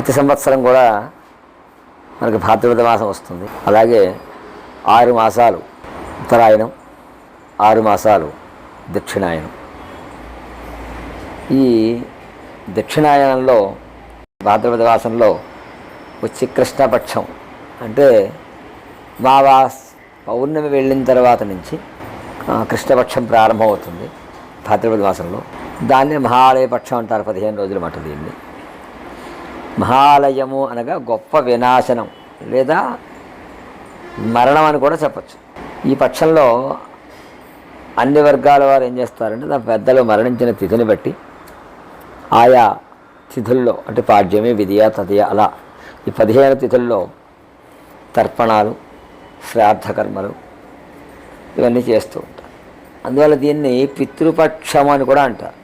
ప్రతి సంవత్సరం కూడా మనకి భాద్రపద మాసం వస్తుంది. అలాగే ఆరు మాసాలు ఉత్తరాయణం ఆరు మాసాలు దక్షిణాయనం ఈ దక్షిణాయనంలో భాద్రపద మాసంలో వచ్చి కృష్ణపక్షం అంటే మావాస్ పౌర్ణమి వెళ్ళిన తర్వాత నుంచి కృష్ణపక్షం ప్రారంభమవుతుంది భాద్రపద మాసంలో. దాన్ని మహాలయ పక్షం అంటారు పదిహేను రోజుల మాట దీన్ని. మహాలయము అనగా గొప్ప వినాశనం లేదా మరణం అని కూడా చెప్పచ్చు. ఈ పక్షంలో అన్ని వర్గాల వారు ఏం చేస్తారంటే తమ పెద్దలు మరణించిన తిథిని బట్టి ఆయా తిథుల్లో అంటే పాడ్యమే విధియ తదియ అలా ఈ పదిహేను తిథుల్లో తర్పణాలు శ్రాద్ధకర్మలు ఇవన్నీ చేస్తూ ఉంటారు. అందువల్ల దీన్ని పితృపక్షం అని కూడా అంటారు.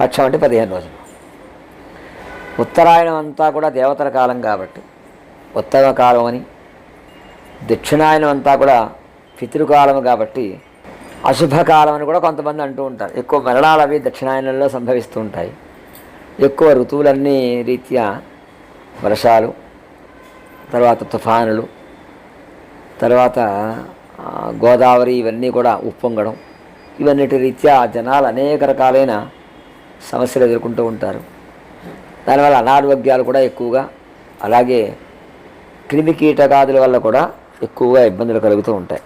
పక్షం అంటే పదిహేను రోజులు. ఉత్తరాయణం అంతా కూడా దేవతల కాలం కాబట్టి. ఉత్తమ కాలం అని. దక్షిణాయనం అంతా కూడా పితృకాలం కాబట్టి అశుభకాలం అని కూడా కొంతమంది అంటూ ఉంటారు. ఎక్కువ మరణాలు అవి దక్షిణాయనంలో సంభవిస్తూ ఉంటాయి. ఎక్కువ ఋతువులన్నీ రీత్యా వర్షాలు తర్వాత తుఫానులు తర్వాత గోదావరి ఇవన్నీ కూడా ఉప్పొంగడం. ఇవన్నిటి రీత్యా జనాలు అనేక రకాలైన సమస్యలు ఎదుర్కొంటూ ఉంటారు. దానివల్ల అనారోగ్యాలు కూడా ఎక్కువగా అలాగే క్రిమి కీటకాదుల వల్ల కూడా ఎక్కువగా ఇబ్బందులు కలుగుతూ ఉంటాయి.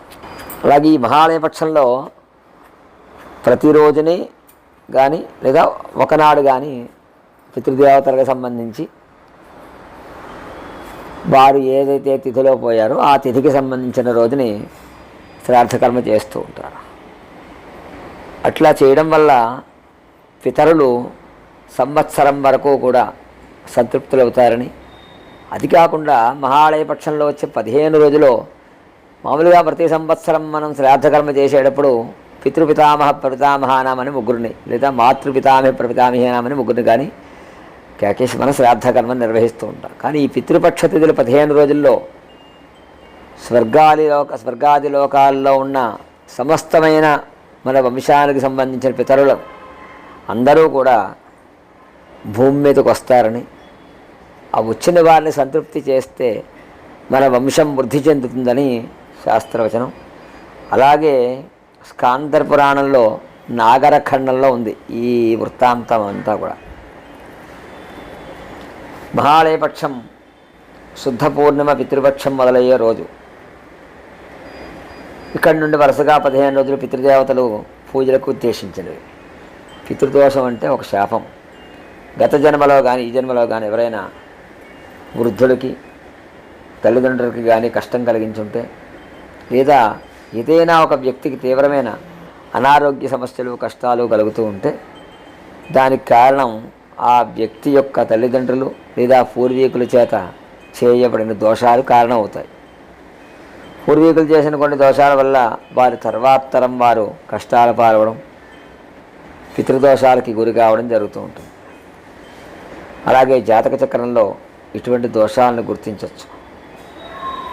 అలాగే ఈ మహాలయ పక్షంలో ప్రతిరోజుని కానీ లేదా ఒకనాడు కానీ పితృదేవతలకు సంబంధించి వారు ఏదైతే తిథిలో పోయారో ఆ తిథికి సంబంధించిన రోజుని శ్రార్థకర్మ చేస్తూ ఉంటారు. అట్లా చేయడం వల్ల పితరులు సంవత్సరం వరకు కూడా సంతృప్తులవుతారని. అది కాకుండా మహాలయ పక్షంలో వచ్చే పదిహేను రోజుల్లో మామూలుగా ప్రతి సంవత్సరం మనం శ్రాద్ధకర్మ చేసేటప్పుడు పితృపితామహ ప్రపితామహానామని ముగ్గురిని లేదా మాతృపితామహ ప్రపితామహనామని ముగ్గురిని కానీ కేకేసి మన శ్రాద్ధకర్మ నిర్వహిస్తూ ఉంటాం. కానీ ఈ పితృపక్ష తిథులు పదిహేను రోజుల్లో స్వర్గాది లోక స్వర్గాది లోకాల్లో ఉన్న సమస్తమైన మన వంశానికి సంబంధించిన పితరులు అందరూ కూడా భూమి మీదకు వస్తారని ఆ వచ్చిన వారిని సంతృప్తి చేస్తే మన వంశం వృద్ధి చెందుతుందని శాస్త్రవచనం. అలాగే స్కాంతర్ పురాణంలో నాగరఖండంలో ఉంది ఈ వృత్తాంతం అంతా కూడా. మహాలయపక్షం శుద్ధ పూర్ణిమ పితృపక్షం మొదలయ్యే రోజు. ఇక్కడి నుండి వరుసగా పదిహేను రోజులు పితృదేవతలు పూజలకు ఉద్దేశించినవి. పితృదోషం అంటే ఒక శాపం. గత జన్మలో కానీ ఈ జన్మలో కానీ ఎవరైనా వృద్ధులకి తల్లిదండ్రులకి కానీ కష్టం కలిగించుంటే లేదా ఏదైనా ఒక వ్యక్తికి తీవ్రమైన అనారోగ్య సమస్యలు కష్టాలు కలుగుతూ ఉంటే దానికి కారణం ఆ వ్యక్తి యొక్క తల్లిదండ్రులు లేదా పూర్వీకుల చేత చేయబడిన దోషాలు కారణమవుతాయి. పూర్వీకులు చేసిన కొన్ని దోషాల వల్ల వారి తర్వాత తరం వారు కష్టాలు పాల్గొనడం పితృదోషాలకి గురి కావడం జరుగుతూ ఉంటుంది. అలాగే జాతక చక్రంలో ఇటువంటి దోషాలను గుర్తించవచ్చు.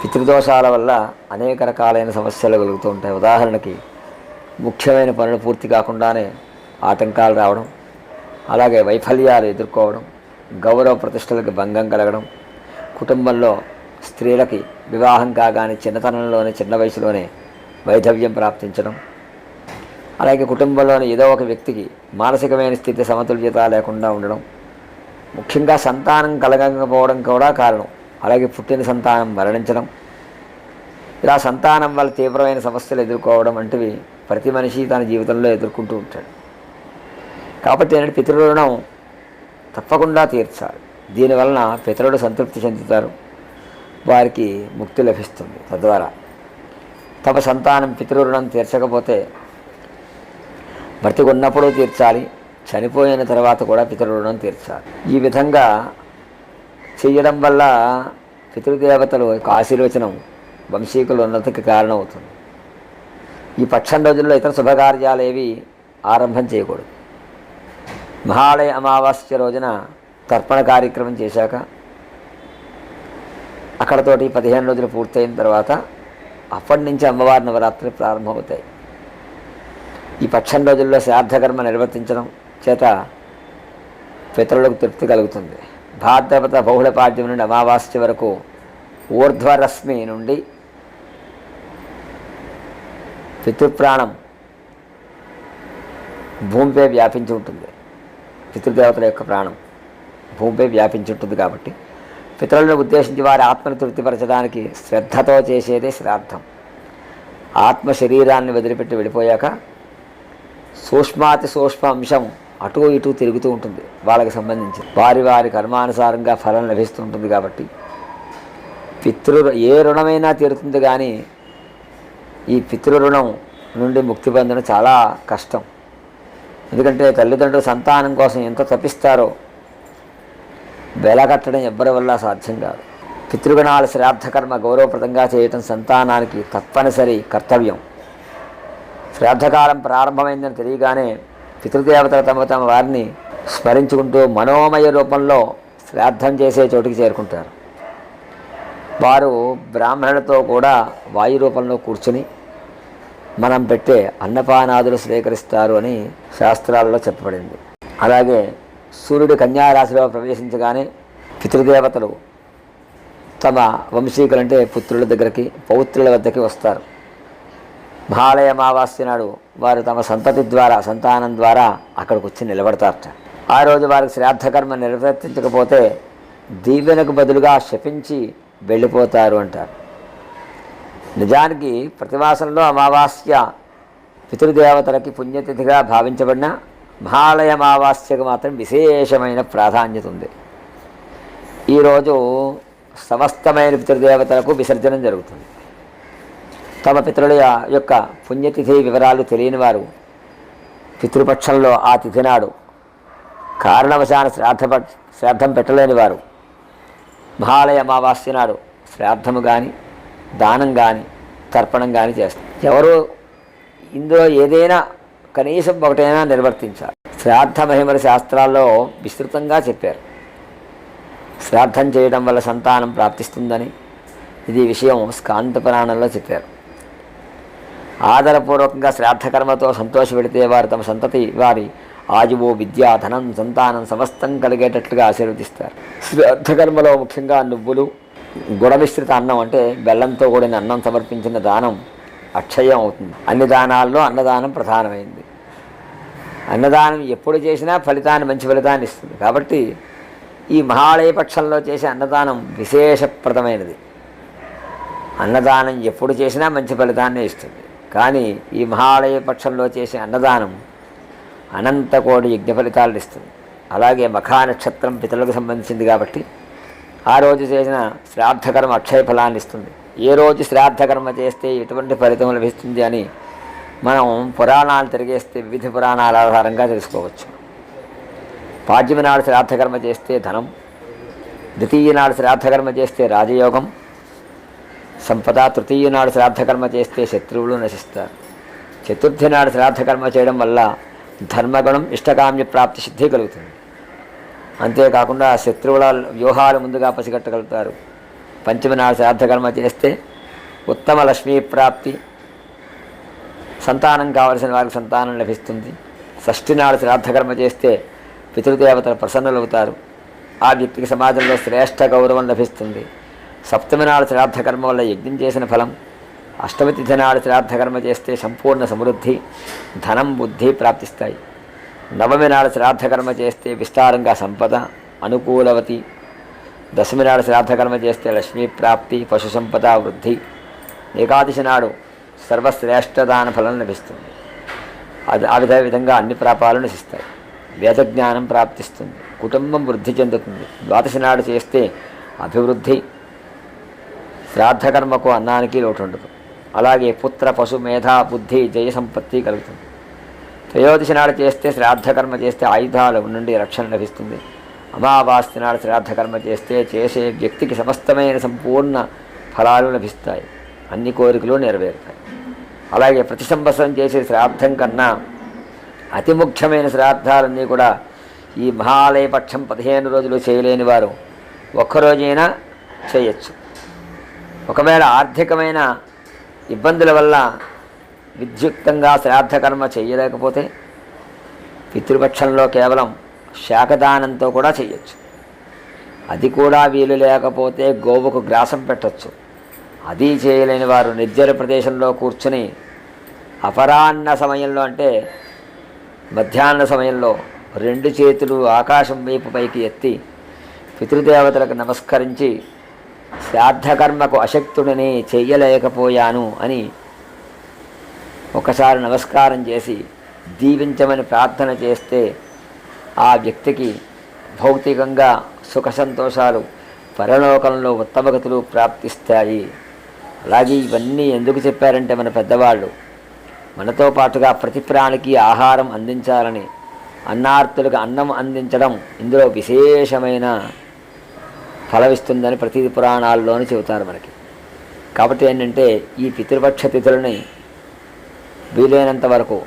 పితృదోషాల వల్ల అనేక రకాలైన సమస్యలు కలుగుతూ ఉంటాయి. ఉదాహరణకి ముఖ్యమైన పనులు పూర్తి కాకుండానే ఆటంకాలు రావడం అలాగే వైఫల్యాలు ఎదుర్కోవడం గౌరవ ప్రతిష్టలకు భంగం కలగడం కుటుంబంలో స్త్రీలకి వివాహం కాగానే చిన్నతనంలోనే చిన్న వయసులోనే వైధవ్యం ప్రాప్తించడం అలాగే కుటుంబంలోని ఏదో ఒక వ్యక్తికి మానసికమైన స్థితి సమతుల్యత లేకుండా ఉండడం ముఖ్యంగా సంతానం కలగకపోవడం కూడా కారణం. అలాగే పుట్టిన సంతానం మరణించడం. ఇలా సంతానం వల్ల తీవ్రమైన సమస్యలు ఎదుర్కోవడం వంటివి ప్రతి మనిషి తన జీవితంలో ఎదుర్కొంటూ ఉంటాడు. కాబట్టి ఏంటంటే పితృరుణం తప్పకుండా తీర్చాలి. దీనివలన పితరుడు సంతృప్తి చెందుతారు. వారికి ముక్తి లభిస్తుంది తద్వారా. తమ సంతానం పితృరుణం తీర్చకపోతే బ్రతికున్నప్పుడు తీర్చాలి. చనిపోయిన తర్వాత కూడా పితృరుణం తీర్చాలి. ఈ విధంగా చేయడం వల్ల పితృదేవతలు యొక్క ఆశీర్వచనం వంశీకుల ఉన్నతికి కారణమవుతుంది. ఈ పక్షం రోజుల్లో ఇతర శుభకార్యాలు ఏవి ఆరంభం చేయకూడదు. మహాలయ అమావాస్య రోజున తర్పణ కార్యక్రమం చేశాక అక్కడతోటి పదిహేను రోజులు పూర్తయిన తర్వాత అప్పటి నుంచి అమ్మవారి నవరాత్రి ప్రారంభమవుతాయి. ఈ పక్షం రోజుల్లో శ్రాద్ధకర్మ నిర్వర్తించడం చేత పితరులకు తృప్తి కలుగుతుంది. భాద్రపద బహుళ పాడ్యం నుండి అమావాస్య వరకు ఊర్ధ్వరశ్మి నుండి పితృప్రాణం భూమిపై వ్యాపించి ఉంటుంది. పితృదేవతల యొక్క ప్రాణం భూమిపై వ్యాపించి ఉంటుంది కాబట్టి పితరులను ఉద్దేశించి వారి ఆత్మను తృప్తిపరచడానికి శ్రద్ధతో చేసేదే శ్రాద్ధం. ఆత్మ శరీరాన్ని వదిలిపెట్టి వెళ్ళిపోయాక సూక్ష్మాతి సూక్ష్మ అంశం అటు ఇటు తిరుగుతూ ఉంటుంది వాళ్ళకి సంబంధించి. వారి వారి కర్మానుసారంగా ఫలం లభిస్తూ ఉంటుంది కాబట్టి. పితృ ఏ రుణమైనా తీరుతుంది కానీ ఈ పితృ రుణం నుండి ముక్తి పొందడం చాలా కష్టం. ఎందుకంటే తల్లిదండ్రులు సంతానం కోసం ఎంత తప్పిస్తారో వెలగట్టడం ఎవ్వరి వల్ల సాధ్యం కాదు. పితృగణాల శ్రాద్ధకర్మ గౌరవప్రదంగా చేయటం సంతానానికి తప్పనిసరి కర్తవ్యం. శ్రాద్ధకాలం ప్రారంభమైందని తెలియగానే పితృదేవతలు తమ తమ వారిని స్మరించుకుంటూ మనోమయ రూపంలో శ్రాద్ధం చేసే చోటికి చేరుకుంటారు. వారు బ్రాహ్మణులతో కూడా వాయు రూపంలో కూర్చుని మనం పెట్టే అన్నపానాదులు స్వీకరిస్తారు అని శాస్త్రాలలో చెప్పబడింది. అలాగే సూర్యుడు కన్యారాశిలో ప్రవేశించగానే పితృదేవతలు తమ వంశీకులంటే పుత్రుల దగ్గరికి పౌత్రుల వద్దకి వస్తారు. మహాలయ అమావాస్య నాడు వారు తమ సంతతి ద్వారా సంతానం ద్వారా అక్కడికి వచ్చి నిలబడతారట. ఆ రోజు వారికి శ్రాద్ధకర్మ నిర్వర్తించకపోతే దీవెనకు బదులుగా శపించి వెళ్ళిపోతారు అంటారు. నిజానికి ప్రతిమాసంలో అమావాస్య పితృదేవతలకి పుణ్యతిథిగా భావించబడిన మహాలయ అమావాస్యకు మాత్రం విశేషమైన ప్రాధాన్యత ఉంది. ఈరోజు సమస్తమైన పితృదేవతలకు విసర్జనం జరుగుతుంది. తమ పితృల యొక్క పుణ్యతిథి వివరాలు తెలియని వారు పితృపక్షంలో ఆ తిథి నాడు కారణవశాన శ్రాద్ధ శ్రాద్ధం పెట్టలేని వారు మహాలయ అమావాస్య నాడు శ్రాద్ధము కానీ దానం కానీ తర్పణం కానీ చేస్తారు. ఎవరు ఇందులో ఏదైనా కనీసం ఒకటైనా నిర్వర్తించాలి. శ్రాద్ధ మహిమల శాస్త్రాల్లో విస్తృతంగా చెప్పారు. శ్రాద్ధం చేయడం వల్ల సంతానం ప్రాప్తిస్తుందని ఇది విషయం స్కాంత పురాణంలో చెప్పారు. ఆదరపూర్వకంగా శ్రాద్ధకర్మతో సంతోషపెడితే వారు తమ సంతతి వారి ఆయువు విద్య ధనం సంతానం సమస్తం కలిగేటట్లుగా ఆశీర్వదిస్తారు. శ్రాద్ధకర్మలో ముఖ్యంగా నువ్వులు గుణమిశ్రిత అన్నం అంటే బెల్లంతో కూడిన అన్నం సమర్పించిన దానం అక్షయం అవుతుంది. అన్ని దానాల్లో అన్నదానం ప్రధానమైంది. అన్నదానం ఎప్పుడు చేసినా ఫలితాన్ని మంచి ఫలితాన్ని ఇస్తుంది. కాబట్టి ఈ మహాలయ పక్షంలో చేసే అన్నదానం విశేషప్రదమైనది. అన్నదానం ఎప్పుడు చేసినా మంచి ఫలితాన్ని ఇస్తుంది. కానీ ఈ మహాలయ పక్షంలో చేసే అన్నదానం అనంత కోటి యజ్ఞ ఫలితాలను ఇస్తుంది. అలాగే మఖా నక్షత్రం పితలకు సంబంధించింది కాబట్టి ఆ రోజు చేసిన శ్రాద్ధకర్మ అక్షయ ఫలాన్ని ఇస్తుంది. ఏ రోజు శ్రాద్ధకర్మ చేస్తే ఎటువంటి ఫలితం లభిస్తుంది అని మనం పురాణాలు తిరిగేస్తే వివిధ పురాణాల ఆధారంగా తెలుసుకోవచ్చు. పాడ్యమి నాడు శ్రాద్ధకర్మ చేస్తే ధనం ద్వితీయ నాడు శ్రాద్ధకర్మ చేస్తే రాజయోగం సంపద తృతీయ నాడు శ్రాద్ధకర్మ చేస్తే శత్రువులు నశిస్తారు. చతుర్థి నాడు శ్రాద్ధకర్మ చేయడం వల్ల ధర్మగుణం ఇష్టకామ్య ప్రాప్తి సిద్ధి కలుగుతుంది. అంతేకాకుండా శత్రువుల వ్యూహాలు ముందుగా పసిగట్టగలుగుతారు. పంచమి నాడు శ్రాద్ధకర్మ చేస్తే ఉత్తమ లక్ష్మీ ప్రాప్తి సంతానం కావలసిన వారికి సంతానం లభిస్తుంది. షష్ఠి నాడు శ్రాద్ధకర్మ చేస్తే పితృదేవతలు ప్రసన్నులవుతారు. ఆ వ్యక్తికి సమాజంలో శ్రేష్ఠ గౌరవం లభిస్తుంది. సప్తమి నాడు శ్రాద్ధకర్మ వల్ల యజ్ఞం చేసిన ఫలం. అష్టమి తిథి నాడు శ్రాద్ధకర్మ చేస్తే సంపూర్ణ సమృద్ధి ధనం బుద్ధి ప్రాప్తిస్తాయి. నవమి నాడు శ్రాద్ధకర్మ చేస్తే విస్తారంగా సంపద అనుకూలవతి. దశమి నాడు శ్రాద్ధకర్మ చేస్తే లక్ష్మీ ప్రాప్తి పశు సంపద వృద్ధి. ఏకాదశి నాడు సర్వశ్రేష్ఠదాన ఫలం లభిస్తుంది. అది ఆ విధ విధంగా అన్ని ప్రాపాలు నశిస్తాయి. వేదజ్ఞానం ప్రాప్తిస్తుంది. కుటుంబం వృద్ధి చెందుతుంది. ద్వాదశి నాడు చేస్తే అభివృద్ధి శ్రాద్ధకర్మకు అన్నానికి లోటు ఉండదు అలాగే పుత్ర పశు మేధా బుద్ధి జయ సంపత్తి కలుగుతుంది. త్రయోదశి నాడు చేస్తే శ్రాద్ధకర్మ చేస్తే ఆయుధాల నుండి రక్షణ లభిస్తుంది. అమావాస్య నాడు శ్రాద్ధకర్మ చేస్తే చేసే వ్యక్తికి సమస్తమైన సంపూర్ణ ఫలాలు లభిస్తాయి. అన్ని కోరికలు నెరవేరుతాయి. అలాగే ప్రతి సంవత్సరం చేసే శ్రాద్ధం కన్నా అతి ముఖ్యమైన శ్రాద్ధాలన్నీ కూడా ఈ మహాలయ పక్షం పదిహేను రోజులు చేయలేని వారు ఒక్కరోజైనా చేయొచ్చు. ఒకవేళ ఆర్థికమైన ఇబ్బందుల వల్ల విద్యుక్తంగా శ్రాద్ధకర్మ చేయలేకపోతే పితృపక్షంలో కేవలం శాఖదానంతో కూడా చేయొచ్చు. అది కూడా వీలు లేకపోతే గోవుకు గ్రాసం పెట్టచ్చు. అది చేయలేని వారు నిర్జర ప్రదేశంలో కూర్చుని అపరాహ్న సమయంలో అంటే మధ్యాహ్న సమయంలో రెండు చేతులు ఆకాశం వైపు పైకి ఎత్తి పితృదేవతలకు నమస్కరించి శ్రాద్ధకర్మకు అశక్తుడిని చెయ్యలేకపోయాను అని ఒకసారి నమస్కారం చేసి దీవించమని ప్రార్థన చేస్తే ఆ వ్యక్తికి భౌతికంగా సుఖ సంతోషాలు పరలోకంలో ఉత్తమగతులు ప్రాప్తిస్తాయి. అలాగే ఇవన్నీ ఎందుకు చెప్పారంటే మన పెద్దవాళ్ళు మనతో పాటుగా ప్రతి ప్రాణికి ఆహారం అందించాలని అన్నార్తులకు అన్నం అందించడం ఇందులో విశేషమైన ఫలవిస్తుందని ప్రతి పురాణాల్లోనూ చెబుతారు మనకి. కాబట్టి ఏంటంటే ఈ పితృపక్ష తిథులని వీలైనంత వరకు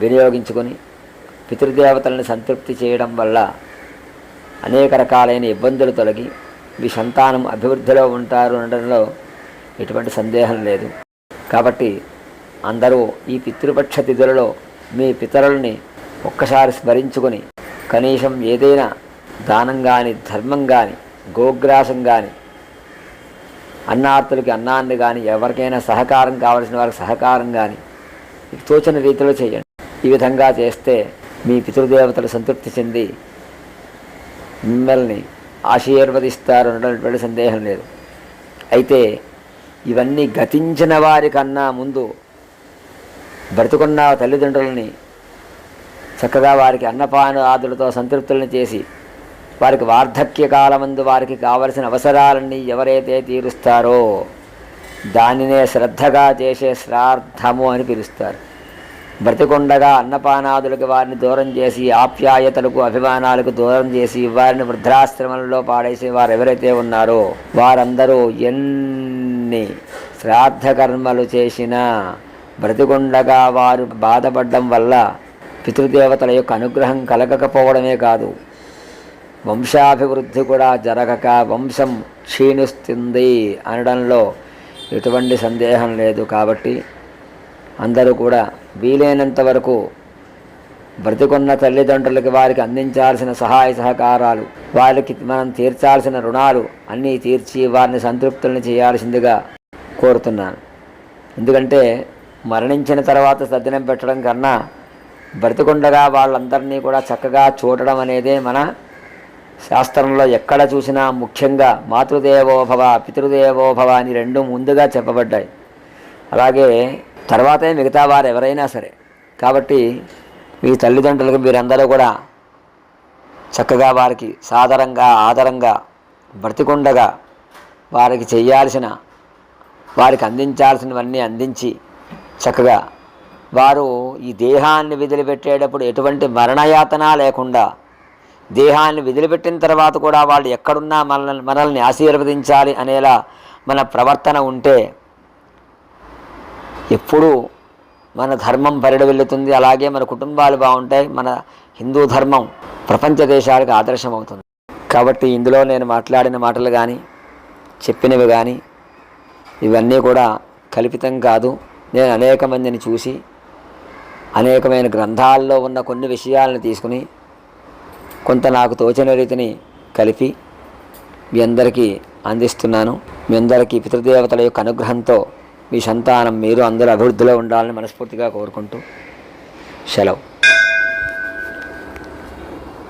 వినియోగించుకొని పితృదేవతలను సంతృప్తి చేయడం వల్ల అనేక రకాలైన ఇబ్బందులు తొలగి మీ సంతానం అభివృద్ధిలో ఉంటారు అనడంలో ఎటువంటి సందేహం లేదు. కాబట్టి అందరూ ఈ పితృపక్ష తిథులలో మీ పితరుల్ని ఒక్కసారి స్మరించుకొని కనీసం ఏదైనా దానం కానీ ధర్మం కానీ గోగ్రాసం కానీ అన్నార్తులకి అన్నాన్ని కానీ ఎవరికైనా సహకారం కావలసిన వారికి సహకారం కానీ తోచిన రీతిలో చేయండి. ఈ విధంగా చేస్తే మీ పితృదేవతలు సంతృప్తి చెంది మిమ్మల్ని ఆశీర్వదిస్తారు అనటువంటి సందేహం లేదు. అయితే ఇవన్నీ గతించిన వారికన్నా ముందు బ్రతుకున్న తల్లిదండ్రులని చక్కగా వారికి అన్నపాన ఆదులతో సంతృప్తులను చేసి వారికి వార్ధక్య కాలమందు వారికి కావలసిన అవసరాలన్నీ ఎవరైతే తీరుస్తారో దానినే శ్రద్ధగా చేసే శ్రార్థము అని పిలుస్తారు. బ్రతికొండగా అన్నపానాదులకు వారిని దూరం చేసి ఆప్యాయతలకు అభిమానాలకు దూరం చేసి వారిని వృద్ధాశ్రమంలో పాడేసి వారు ఎవరైతే ఉన్నారో వారందరూ ఎన్ని శ్రాద్ధకర్మలు చేసినా బ్రతికొండగా వారు బాధపడడం వల్ల పితృదేవతల యొక్క అనుగ్రహం కలగకపోవడమే కాదు. వంశాభివృద్ధి కూడా జరగక వంశం క్షీణిస్తుంది అనడంలో ఎటువంటి సందేహం లేదు కాబట్టి అందరూ కూడా వీలైనంత వరకు బ్రతికున్న తల్లిదండ్రులకి వారికి అందించాల్సిన సహాయ సహకారాలు వారికి మనం తీర్చాల్సిన రుణాలు అన్నీ తీర్చి వారిని సంతృప్తులను చేయాల్సిందిగా కోరుతున్నాను. ఎందుకంటే మరణించిన తర్వాత సద్దినం పెట్టడం కన్నా బ్రతికుండగా వాళ్ళందరినీ కూడా చక్కగా చూడడం అనేదే మన శాస్త్రంలో ఎక్కడ చూసినా ముఖ్యంగా మాతృదేవోభవ పితృదేవోభవ అని రెండు ముందుగా చెప్పబడ్డాయి. అలాగే తర్వాతే మిగతా వారు ఎవరైనా సరే. కాబట్టి మీ తల్లిదండ్రులకు మీరందరూ కూడా చక్కగా వారికి సాదరంగా ఆదరంగా బ్రతికుండగా వారికి చేయాల్సిన వారికి అందించాల్సినవన్నీ అందించి చక్కగా వారు ఈ దేహాన్ని విదిలిపెట్టేటప్పుడు ఎటువంటి మరణయాతన లేకుండా దేహాన్ని విదిలిపెట్టిన తర్వాత కూడా వాళ్ళు ఎక్కడున్నా మనల్ని మనల్ని ఆశీర్వదించాలి అనేలా మన ప్రవర్తన ఉంటే ఎప్పుడూ మన ధర్మం పరిడవెళ్ళుతుంది అలాగే మన కుటుంబాలు బాగుంటాయి. మన హిందూ ధర్మం ప్రపంచ దేశాలకు ఆదర్శం అవుతుంది కాబట్టి ఇందులో నేను మాట్లాడిన మాటలు కానీ చెప్పినవి కానీ ఇవన్నీ కూడా కల్పితం కాదు. నేను అనేక మందిని చూసి అనేకమైన గ్రంథాల్లో ఉన్న కొన్ని విషయాలను తీసుకుని కొంత నాకు తోచిన రీతిని కలిపి మీ అందరికీ అందిస్తున్నాను. మీ అందరికీ పితృదేవతల యొక్క అనుగ్రహంతో మీ సంతానం మీరు అందరూ అభివృద్ధిలో ఉండాలని మనస్ఫూర్తిగా కోరుకుంటూ సెలవు.